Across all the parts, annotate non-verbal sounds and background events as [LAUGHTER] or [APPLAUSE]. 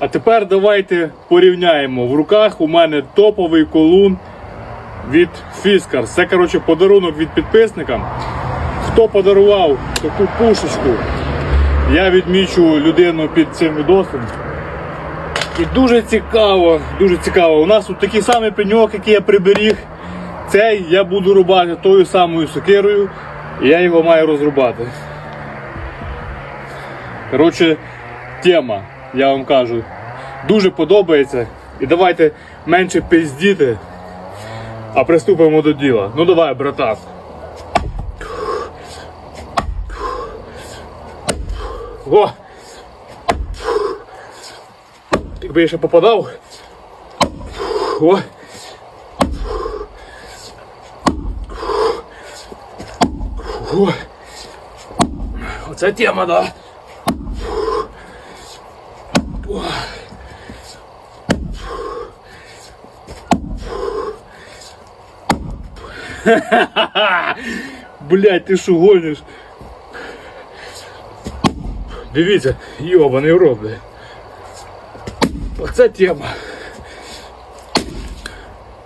А тепер давайте порівняємо. В руках у мене топовий колун від Fiskars. Це, коротше, подарунок від підписника. Хто подарував таку пушечку, я відмічу людину під цим відосом. І дуже цікаво, дуже цікаво. У нас тут такий самий пеньок, який я приберіг. Цей я буду рубати тою самою сокирою, і я його маю розрубати. Коротше, тема, я вам кажу, дуже подобається. І давайте менше пиздіти, а приступимо до діла. Ну давай, братан. О! Якби я ще попадав. О! О! Оце тема, да. [LAUGHS] Блять, ти що гониш? Дивіться, йобаний рот, бля. Оце тема.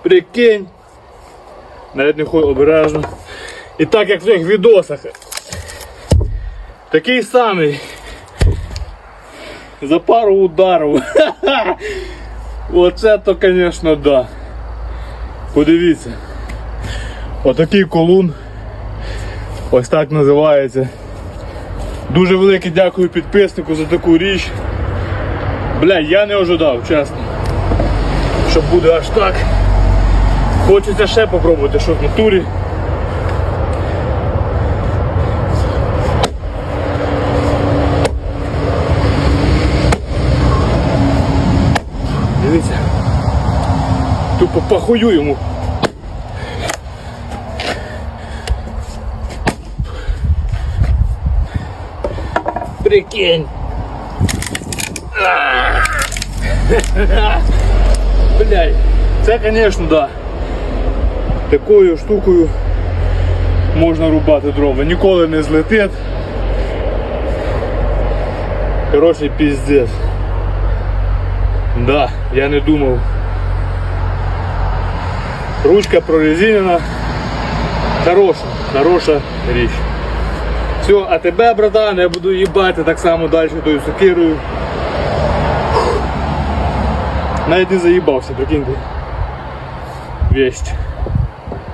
Прикинь. Навіть не ходь обережно. І так як в цих відосах. Такий самий. За пару ударів. [LAUGHS] Оце то, звісно, да. Подивіться. Отакий колун. Ось так називається. Дуже велике дякую підписнику за таку річ. Бля, я не ожидав, чесно. Що буде аж так. Хочеться ще попробувати, що в натурі. Дивіться. Тупо похую йому. Прикинь. [LAUGHS] Блядь, це, звісно, да. Такою штукою можна рубати дрова. Ніколи не злетить. Коротше, піздець. Да, я не думав. Ручка прорезинена. Хороша, хороша річ. Все, а тебе, братан, я буду їбати так само далі тою сокирою. Навіть не заїбався, прикиньте. Вещь.